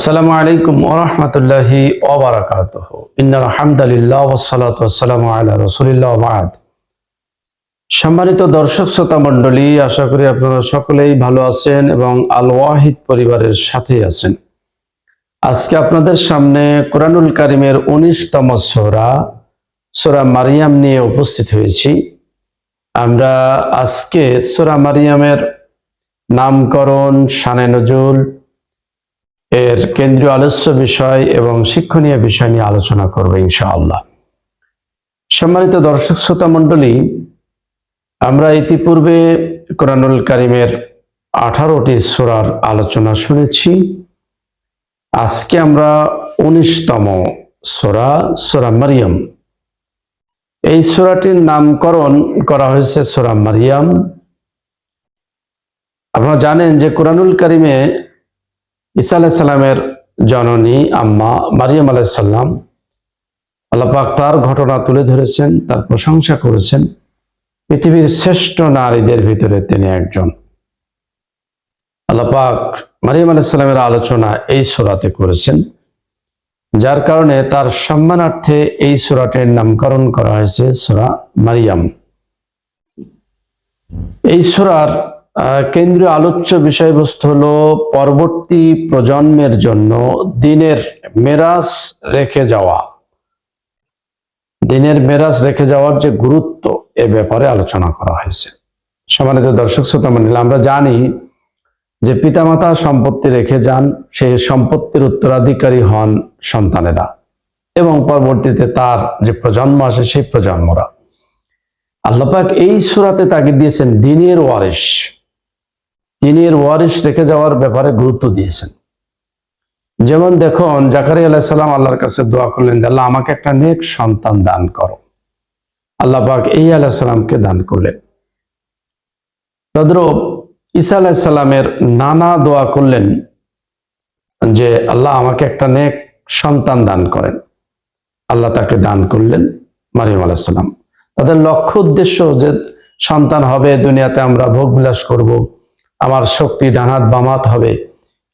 আসসালামু আলাইকুম ওরহমতুল্লাহি ওবরাকাত ইন্নাল হামদালিল্লাহ সম্মানিত দর্শক শ্রোতা মণ্ডলী, আশা করি আপনারা সকলেই ভালো আছেন এবং আল ওয়াহিদ পরিবারের সাথে আছেন। আজকে আপনাদের সামনে কোরআনুল কারিমের উনিশতম সোরা সোরা মারিয়াম নিয়ে উপস্থিত হয়েছি। আমরা আজকে সোরা মারিয়ামের নামকরণ, শানে নজুল এর কেন্দ্রীয় আলোচ্য বিষয় এবং শিক্ষণীয় বিষয় নিয়ে আলোচনা করবে ইনশাআল্লাহ। সম্মানিত দর্শক শ্রোতা মণ্ডলী, আমরা ইতিপূর্বে কোরআনুল কারিমের আঠারোটি সোরার আলোচনা শুনেছি। আজকে আমরা উনিশতম সোরা সোরা মারিয়াম। এই সোরাটির নামকরণ করা হয়েছে সোরা মারিয়াম। আপনারা জানেন যে কোরআনুল কারিমে ঈসা আলাইসাল্লামের জননী আম্মা মারিয়াম আলাইসাল্লাম আল্লাপাক তার ঘটনা তুলে ধরেছেন, তার প্রশংসা করেছেন। পৃথিবীর শ্রেষ্ঠ নারীদের ভিতরে তিনি একজন। আল্লাপাক মারিয়াম আলাইসাল্লামের আলোচনা এই সোরাতে করেছেন, যার কারণে তার সম্মানার্থে এই সোরাটির নামকরণ করা হয়েছে সোরা মারিয়াম। এই সোরার কেন্দ্রীয় আলোচ্য বিষয়বস্তু হলো পরবর্তী প্রজন্মের জন্য দিনের মেরাজ রেখে যাওয়া। দিনের মেরাজ রেখে যাওয়ার যে গুরুত্ব, এ ব্যাপারে আলোচনা করা হয়েছে। সম্মানিত দর্শক শ্রোতা মন্ডলী আমরা জানি যে পিতামাতা সম্পত্তি রেখে যান সেই সম্পত্তির উত্তরাধিকারী হন সন্তানেরা এবং পরবর্তীতে তার যে প্রজন্ম আসে সেই প্রজন্মরা। আল্লাপাক এই সুরাতে তাকে দিয়েছেন দিনের ওয়ারিশ। দিনের ওয়ারিশ রেখে যাওয়ার ব্যাপারে গুরুত্ব দিয়েছেন। যেমন দেখুন জাকারি আলাইসাল্লাম আল্লাহর কাছে দোয়া করলেন যে, আল্লাহ, আমাকে একটা নেক সন্তান দান করো। আল্লাহ পাক এই আলাইসাল্লামকে দান করলেন। তদ্রুপ ঈসা আলাইসাল্লামের নানা দোয়া করলেন যে, আল্লাহ, আমাকে একটা নেক সন্তান দান করেন। আল্লাহ তাকে দান করলেন মারিয়াম আলাইসাল্লাম তাদের লক্ষ্য উদ্দেশ্য যে, সন্তান হবে, দুনিয়াতে আমরা ভোগ বিলাস করব। আমার শক্তি ডানাত বামাত হবে।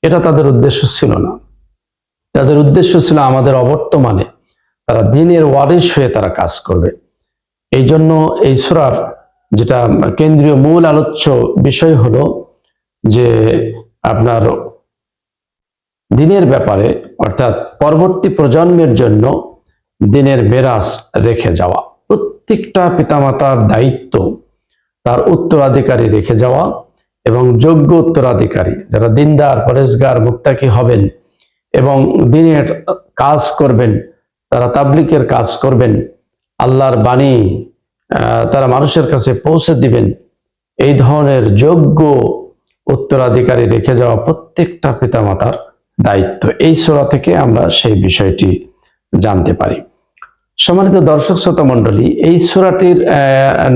এটা তাদের উদ্দেশ্য ছিল না। তাদের উদ্দেশ্য ছিল আমাদের অবর্তমানে তারা দিনের ওয়ারিশ হয়ে তারা কাজ করবে। এই জন্য এই সুরার যেটা কেন্দ্রীয় মূল আলোচ্য বিষয় হলো যে আপনার দিনের ব্যাপারে, অর্থাৎ পরবর্তী প্রজন্মের জন্য দিনের মেরাজ রেখে যাওয়া। প্রত্যেকটা পিতামাতার দায়িত্ব তার উত্তরাধিকারী রেখে যাওয়া। এবং যোগ্য উত্তরাধিকারী যারা দিনদার, পরেশগার, মুক্তাকি হবেন এবং দিনের কাজ করবেন, তারা তাবলিকের কাজ করবেন, আল্লাহর বাণী তারা মানুষের কাছে পৌঁছে দিবেন, এই ধরনের যোগ্য উত্তরাধিকারী রেখে যাওয়া প্রত্যেকটা পিতামাতার দায়িত্ব। এই সোরা থেকে আমরা সেই বিষয়টি জানতে পারি। সম্মানিত দর্শক, শ্রোতা মণ্ডলী, এই সুরাটির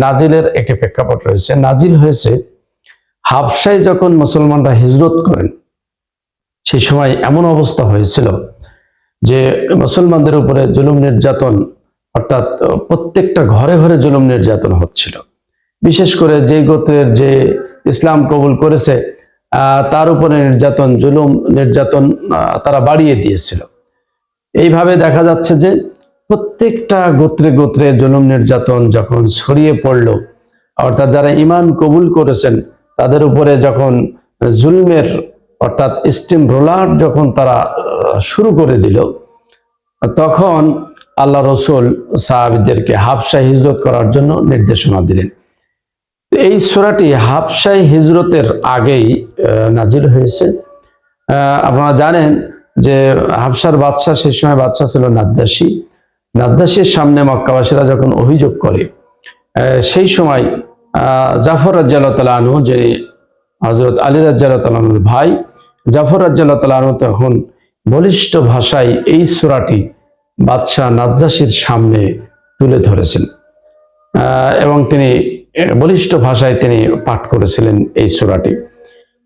নাজিলের একটি প্রেক্ষাপট রয়েছে। নাজিল হয়েছে হাবসায় যখন মুসলমানরা হিজরত করেন, সেই সময় এমন অবস্থা হয়েছিল যে মুসলমানদের উপরে জুলুম নির্যাতন, অর্থাৎ প্রত্যেকটা ঘরে ঘরে জুলুম নির্যাতন হচ্ছিল। বিশেষ করে যে গোত্রের যে ইসলাম কবুল করেছে তার উপরে নির্যাতন, জুলুম নির্যাতন তারা বাড়িয়ে দিয়েছিল। এইভাবে দেখা যাচ্ছে যে প্রত্যেকটা গোত্রে গোত্রে জুলুম নির্যাতন যখন ছড়িয়ে পড়ল, অর্থাৎ যারা ইমান কবুল করেছেন তাদের উপরে যখন জুলমের অর্থাৎ স্টিম রোলার যখন তারা শুরু করে দিল, তখন আল্লাহ রসুল সাহাবিদেরকে হাফসায় হিজরত করার জন্য নির্দেশনা দিলেন। এই সুরাটি হাফসাই হিজরতের আগেই নাজির হয়েছে। আপনারা জানেন যে হাফসার বাদশাহ সেই সময় বাদশাহ ছিল নাদ্দাসী। নাদ্দাসীর সামনে মক্কাবাসীরা যখন অভিযোগ করে সেই সময় জাফর রাজ্জাল্লাহ আনহু যে হজরত আলী রাজ্জাল্লাহ ভাই, জাফর রাজ্জাল্লাহ তখন বলিষ্ঠ ভাষায় এই সুরাটি বাদশাহ নাদ্দাসীর সামনে তুলে ধরেছেন। এবং তিনি বলিষ্ঠ ভাষায় তিনি পাঠ করেছিলেন এই সুরাটি।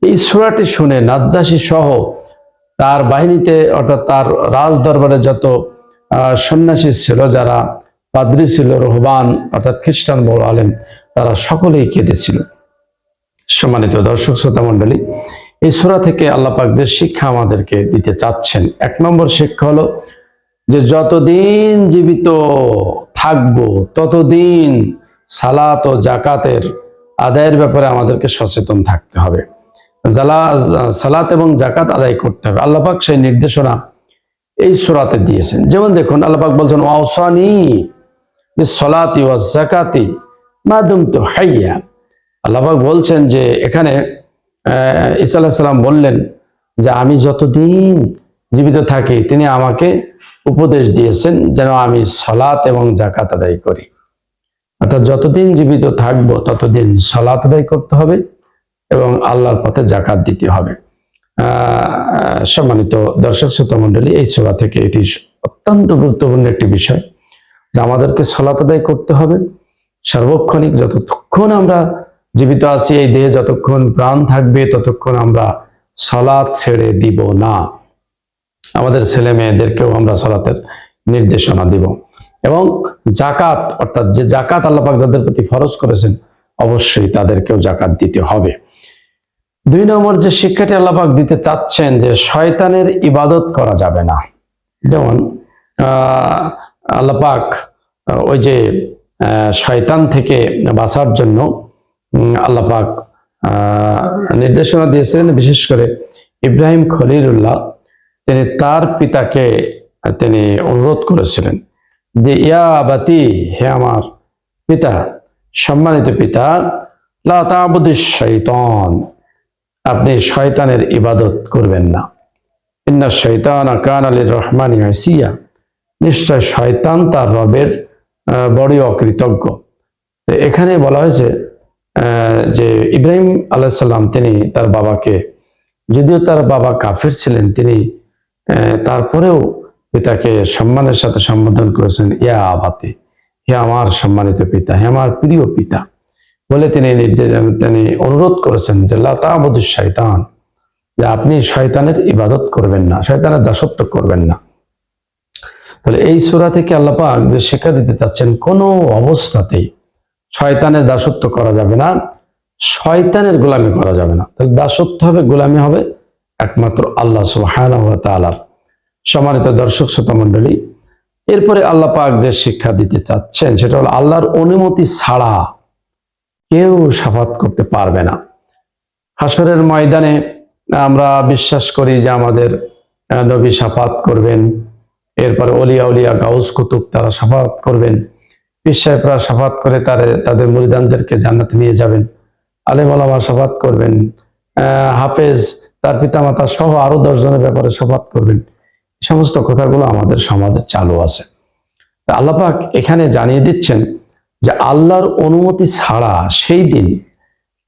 এই সুরাটি শুনে নাদ্দাসী সহ তার বাহিনীতে অর্থাৎ তার রাজ দরবারে যত সন্ন্যাসী ছিল, যারা পাদ্রী ছিল, রহবান, অর্থাৎ খ্রিস্টান বড় আলেম তারা সকলেই কেঁদেছিল। সম্মানিত দর্শক, শ্রোতা মণ্ডলী, এই সূরা থেকে আল্লাহ পাক যে শিক্ষা আমাদেরকে দিতে চাচ্ছেন, এক নম্বর শিক্ষা হলো যে যতদিন জীবিত থাকব, ততদিন সালাত ও জাকাতের আদায়ের ব্যাপারে আমাদেরকে সচেতন থাকতে হবে। জালা, সালাত এবং জাকাত আদায় করতে হবে। আল্লাহ পাক সেই নির্দেশনা এই সূরাতে দিয়েছেন। যেমন দেখুন, আল্লাহ পাক বলছেন, ওয়াসানি বিসসালাতি ওয়াজ জাকাতি মা তো হাইয়া। আল্লাহবাক বলছেন যে এখানে আলাইহিস সালাম বললেন যে আমি যতদিন জীবিত থাকি, তিনি আমাকে উপদেশ দিয়েছেন যেন আমি সলাত এবং জাকাত আদায় করি। অর্থাৎ যতদিন জীবিত থাকব, ততদিন সলাত আদায় করতে হবে এবং আল্লাহর পথে জাকাত দিতে হবে। সম্মানিত দর্শক শ্রোতা মন্ডলী এই সেবা থেকে এটি অত্যন্ত গুরুত্বপূর্ণ একটি বিষয় যে আমাদেরকে সলাত আদায় করতে হবে। সার্বক্ষণিক যতক্ষণ আমরা জীবিত আছি, এই দেহে যতক্ষণ প্রাণ থাকবে, ততক্ষণ আমরা সলাৎ ছেড়ে দিব না। আমাদের ছেলে মেয়েদেরকেও আমরা সলাতের নির্দেশনা দিব। এবং জাকাত অর্থাৎ যে জাকাত আল্লাপাক যাদের প্রতি ফরজ করেছেন, অবশ্যই তাদেরকেও জাকাত দিতে হবে। দুই নম্বর, যে শিক্ষাটি আল্লাপাক দিতে চাচ্ছেন যে শয়তানের ইবাদত করা যাবে না। যেমন, আহ আল্লাপাক ওই যে শয়তান থেকে বাঁচার জন্য আল্লাপাক আহ, নির্দেশনা দিয়েছিলেন। বিশেষ করে ইব্রাহিম খলিলুল্লাহ তিনি তার পিতাকে তিনি অনুরোধ করেছিলেন যে ইয়া আবাতি হে আমার পিতা সম্মানিত পিতা শৈতান আপনি শয়তানের ইবাদত করবেন না। ইন্না শৈতান কান আলীর রহমান নিশ্চয় শয়তান তার রবের বড়ই অকৃতজ্ঞ। এখানে বলা হয়েছে যে ইব্রাহিম আলাইসাল্লাম তিনি তার বাবাকে, যদিও তার বাবা কাফের ছিলেন, তিনি তারপরেও পিতাকে সম্মানের সাথে সম্বোধন করেছেন, ইয়া আবাতে, হে আমার সম্মানিত পিতা, হে আমার প্রিয় পিতা বলে তিনি নির্দেশ, তিনি অনুরোধ করেছেন যে লতাবধু শয়তান যে আপনি শয়তানের ইবাদত করবেন না, শয়তানের দাসত্ব করবেন না। তাহলে এই সূরা থেকে আল্লাহ পাক যে শিক্ষা দিতে চাচ্ছেন, কোনো অবস্থাতেই শয়তানের দাসত্ব করা যাবে না, শয়তানের গোলামি করা যাবে না। তাহলে দাসত্ব হবে, গোলামি হবে একমাত্র আল্লাহ সুবহানাহু ওয়া তাআলার। সম্মানিত দর্শক, শ্রোতা মণ্ডলী, এরপরে আল্লাহ পাক যে শিক্ষা দিতে চাচ্ছেন, সেটা হলো আল্লাহর অনুমতি ছাড়া কেউ সাফাত করতে পারবে না। হাসরের ময়দানে আমরা বিশ্বাস করি যে আমাদের নবী সাফাত করবেন। এরপরে অলিয়া উলিয়া গাউস কুতুব তারা সাফাত করবেন। পিসাহেবরা সাফাত করে তারে তাদের মুরিদানদেরকে জান্নাতে নিয়ে যাবেন। আলেম আলামা সাফাত করবেন। হাফেজ, তার পিতামাতা সহ আরও দশ জনের ব্যাপারে সাফাত করবেন। সমস্ত কথাগুলো আমাদের সমাজে চালু আছে। তা আল্লাহ পাক এখানে জানিয়ে দিচ্ছেন যে আল্লাহর অনুমতি ছাড়া সেই দিন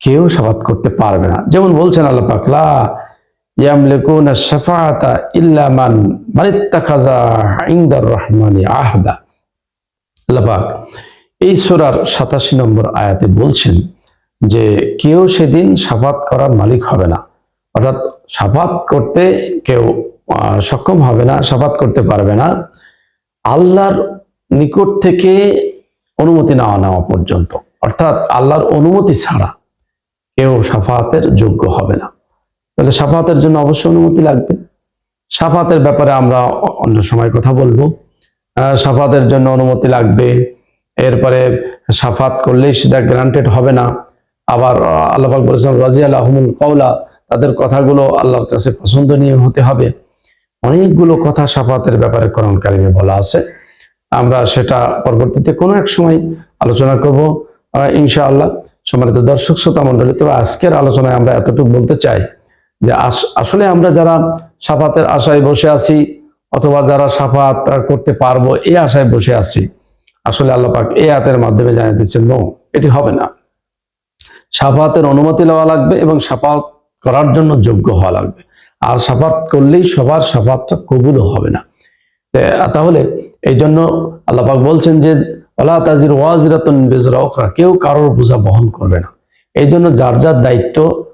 কেউ সাফাত করতে পারবে না। যেমন বলছেন আল্লাহ পাক, লা শাফাআতা ইল্লা মান ইনদার রহমানি আহদা। এই সূরার 87 নম্বর আয়াতে বলছেন যে কেউ সেদিন সাফাত করার মালিক হবে না। অর্থাৎ সাফাত করতে কেউ সক্ষম হবে না সাফাত করতে পারবে না। আল্লাহর নিকট থেকে অনুমতি নেওয়া নেওয়া পর্যন্ত। অর্থাৎ আল্লাহর অনুমতি ছাড়া কেউ সাফাতের যোগ্য হবে না। তাহলে সাফাতের জন্য অবশ্যই অনুমতি লাগবে। সাফাতের ব্যাপারে আমরা অন্য সময় কথা বলব। সাফাতের জন্য অনুমতি লাগবে। এরপরে সাফাত করলেই সেটা গ্রান্টেড হবে না। আবার আহ, আল্লাহ পাক বলেছেন রাজি আল্লাহমুল কৌলা তাদের কথাগুলো আল্লাহর কাছে পছন্দনীয় হতে হবে। অনেকগুলো কথা সাফাতের ব্যাপারে কোরআন বলা আছে। আমরা সেটা পরবর্তীতে কোনো এক সময় আলোচনা করব। ইনশাআল্লাহ। সম্মানিত দর্শক শ্রোতা মন্ডলী তবে আজকের আলোচনায় আমরা এতটুকু বলতে চাই। যে আস- আসলে আমরা যারা সাফাতের আশায় বসে আছি অথবা যারা সাফাত করতে পারব এই আশায় বসে আছি, আসলে আল্লাহ পাক এই আয়াতের মাধ্যমে জানিয়ে দিচ্ছেন, নো, এটি হবে না। সাফাতের অনুমতি নেওয়া লাগবে এবং সাফাত করার জন্য যোগ্য হওয়া লাগবে। আর সাফাত করলেই সবার সাফাতটা কবুলও হবে না। তাহলে এই জন্য আল্লাপাক বলছেন যে আল্লাহ তাজির ওয়াজিরাতুন বেজরা কেউ কারোর বোঝা বহন করবে না। এই জন্য যার যার দায়িত্ব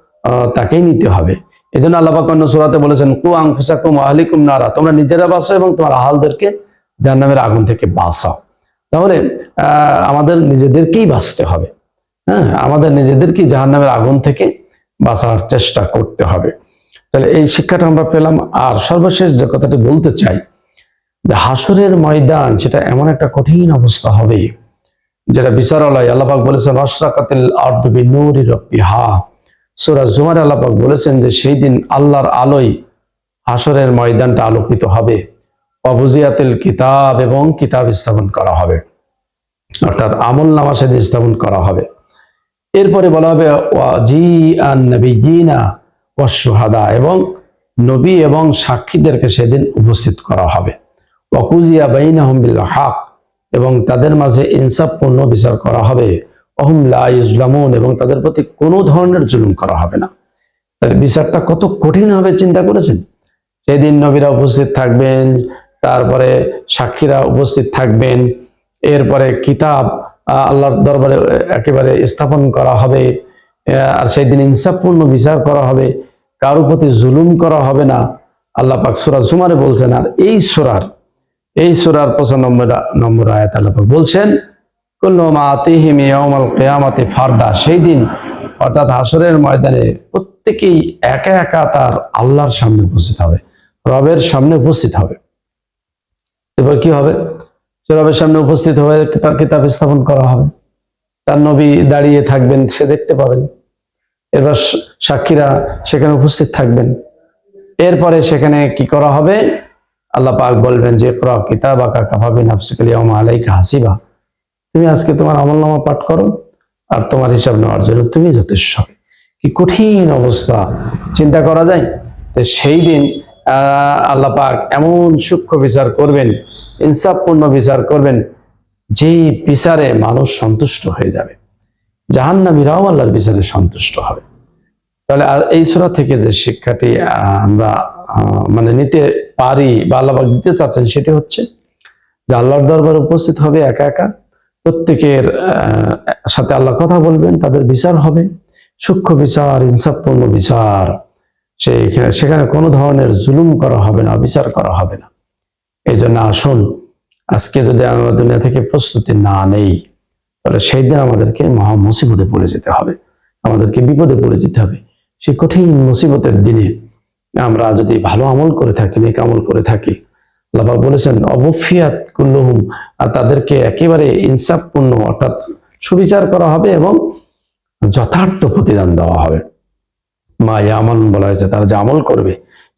তাকেই নিতে হবে। এই জন্য আল্লাপাক অন্য সুরাতে বলেছেন, কু আংফুসাকুম আহলিকুম নারা। তোমরা নিজেরা বাঁচো এবং তোমার আহালদেরকে জাহান্নামের আগুন থেকে বাঁচাও। তাহলে আমাদের নিজেদেরকেই বাঁচতে হবে। হ্যাঁ আমাদের নিজেদেরকেই জাহান্নামের আগুন থেকে বাঁচার চেষ্টা করতে হবে। তাহলে এই শিক্ষাটা আমরা পেলাম। আর সর্বশেষ যে কথাটি বলতে চাই, যে হাসরের ময়দান সেটা এমন একটা কঠিন অবস্থা হবে, যেটা বিচারালয় আল্লাপাক বলেছেন অশরাকাতিল আর্দবি নূরি রব্বিহা। সূরা জুমার আল্লাপাক বলেছেন যে সেই দিন আল্লাহর আলোয় আসরের ময়দানটা আলোকিত হবে। অবুজিয়াতিল কিতাব এবং কিতাব স্থাপন করা হবে। অর্থাৎ আমল নামা সেদিন স্থাপন করা হবে। এরপরে বলা হবে জি আন নবীনা ওয়াসুহাদা এবং নবী এবং সাক্ষীদেরকে সেদিন উপস্থিত করা হবে। ওয়াকুজিয়া বাইনাহুম বিল হক এবং তাদের মাঝে ইনসাফপূর্ণ বিচার করা হবে। এবং তাদের প্রতি কোনো ধরনের জুলুম করা হবে না। তাহলে বিচারটা কত কঠিন হবে, চিন্তা করেছেন? সেদিন নবীরা উপস্থিত থাকবেন, তারপরে সাক্ষীরা উপস্থিত থাকবেন, এরপরে কিতাব আল্লাহর দরবারে একেবারে স্থাপন করা হবে আর সেই দিন ইনসাফপূর্ণ বিচার করা হবে, কারও প্রতি জুলুম করা হবে না। আল্লাহ পাক সুরা জুমারে বলছেন, আর এই সুরার এই সুরার পঁচানব্বই নম্বর আয়াত আল্লাহ বলছেন ফারদা। সেই দিন, অর্থাৎ হাসরের ময়দানে প্রত্যেকেই একা একা তার আল্লাহর সামনে উপস্থিত হবে, রবের সামনে উপস্থিত হবে। এবার কি হবে? রবের সামনে উপস্থিত হয়ে তার কিতাব স্থাপন করা হবে। তার নবী দাঁড়িয়ে থাকবেন, সে দেখতে পাবেন। এবার সাক্ষীরা সেখানে উপস্থিত থাকবেন। এরপরে সেখানে কি করা হবে? আল্লাহ পাক বলবেন যে কিতাব আকা কাভাবি নাফসিকালিয়ামা আলাইকা হাসিবা। তুমি আজকে তোমার আমলনামা পাঠ করো আর তোমার হিসাব নেওয়ার জন্য তুমি যথেষ্ট। কি কঠিন অবস্থা। চিন্তা করা যায়? তো সেই দিন আল্লাহ পাক এমন সূক্ষ্ম বিচার করবেন, ইনসাফপূর্ণ বিচার করবেন, যেই বিচারে মানুষ সন্তুষ্ট হয়ে যাবে। জাহান্নামীরাও আল্লাহর বিচারে সন্তুষ্ট হবে। তাহলে এই সুরা থেকে যে শিক্ষাটি আমরা মানে নিতে পারি বা আল্লাহ দিতে চাচ্ছেন, সেটি হচ্ছে যে আল্লাহর দরবারে উপস্থিত হবে একা একা। প্রত্যেকের সাথে আল্লাহ কথা বলবেন, তাদের বিচার হবে। সূক্ষ্ম বিচার, ইনসাফপূর্ণ বিচার সেইখানে সেখানে কোনো ধরনের জুলুম করা হবে না, বিচার করা হবে না। এই জন্য আসুন, আজকে যদি আমরা দুনিয়া থেকে প্রস্তুতি না নেই, তাহলে সেই দিন আমাদেরকে মহা মুসিবতে পড়ে যেতে হবে। আমাদেরকে বিপদে পড়ে যেতে হবে। সেই কঠিন মুসিবতের দিনে আমরা যদি ভালো আমল করে থাকি, নেক আমল করে থাকি আল্লাহ বলেছেন, অবফিয়াত কুল্লুহুম আর তাদেরকে একেবারে ইনসাফপূর্ণ অর্থাৎ সুবিচার করা হবে এবং যথার্থ প্রতিদান দেওয়া হবে। মা আমল বলা হয়েছে, তারা যে আমল করবে,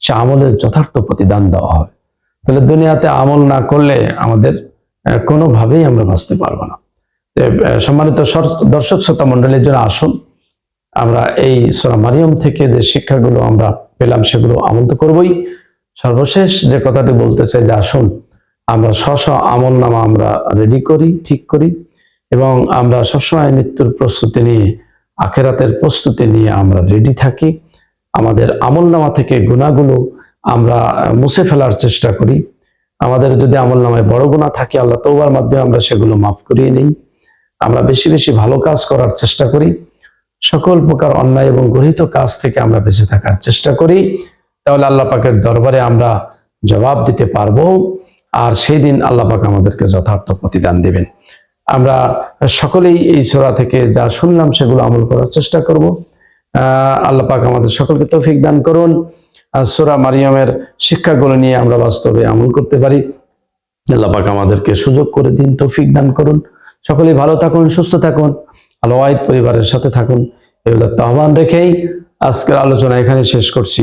সে আমলের যথার্থ প্রতিদান দেওয়া হবে। তাহলে দুনিয়াতে আমল না করলে আমাদের কোনোভাবেই আমরা বাঁচতে পারব না। সম্মানিত দর্শক শ্রোতা মন্ডলীর জন্য আসুন। আমরা এই সোরা মারিয়ম থেকে যে শিক্ষাগুলো আমরা পেলাম, সেগুলো আমল তো করবই। সর্বশেষ যে কথাটি বলতে চাই যে আসুন, আমরা স্ব আমল নামা আমরা রেডি করি, ঠিক করি এবং আমরা সবসময় মৃত্যুর প্রস্তুতি নিয়ে, আখেরাতের প্রস্তুতি নিয়ে আমরা রেডি থাকি। আমাদের আমল নামা থেকে গুণাগুলো আমরা মুছে ফেলার চেষ্টা করি। আমাদের যদি আমল নামায় বড় গুণা থাকে, আল্লাহ তৌবার মাধ্যমে আমরা সেগুলো মাফ করিয়ে নিই। আমরা বেশি বেশি ভালো কাজ করার চেষ্টা করি। সকল প্রকার অন্যায় এবং গৃহীত কাজ থেকে আমরা বেঁচে থাকার চেষ্টা করি। তাহলে আল্লাহ পাকের দরবারে আমরা জবাব দিতে পারব আর সেই দিন আল্লাহ পাক আমাদেরকে যথার্থ প্রতিদান দেবেন। আমরা সকলেই এই সোরা থেকে যা শুনলাম সেগুলো আমল করার চেষ্টা করব। আল্লাহ পাক আমাদের সকলকে তৌফিক দান করুন। সোরা মারিয়ামের শিক্ষাগুলো নিয়ে আমরা বাস্তবে আমল করতে পারি। আল্লাহ পাক আমাদেরকে সুযোগ করে দিন, তৌফিক দান করুন। সকলেই ভালো থাকুন, সুস্থ থাকুন, আলো ওয়াহিদ পরিবারের সাথে থাকুন। এগুলো আহ্বান রেখেই আজকের আলোচনা এখানে শেষ করছি।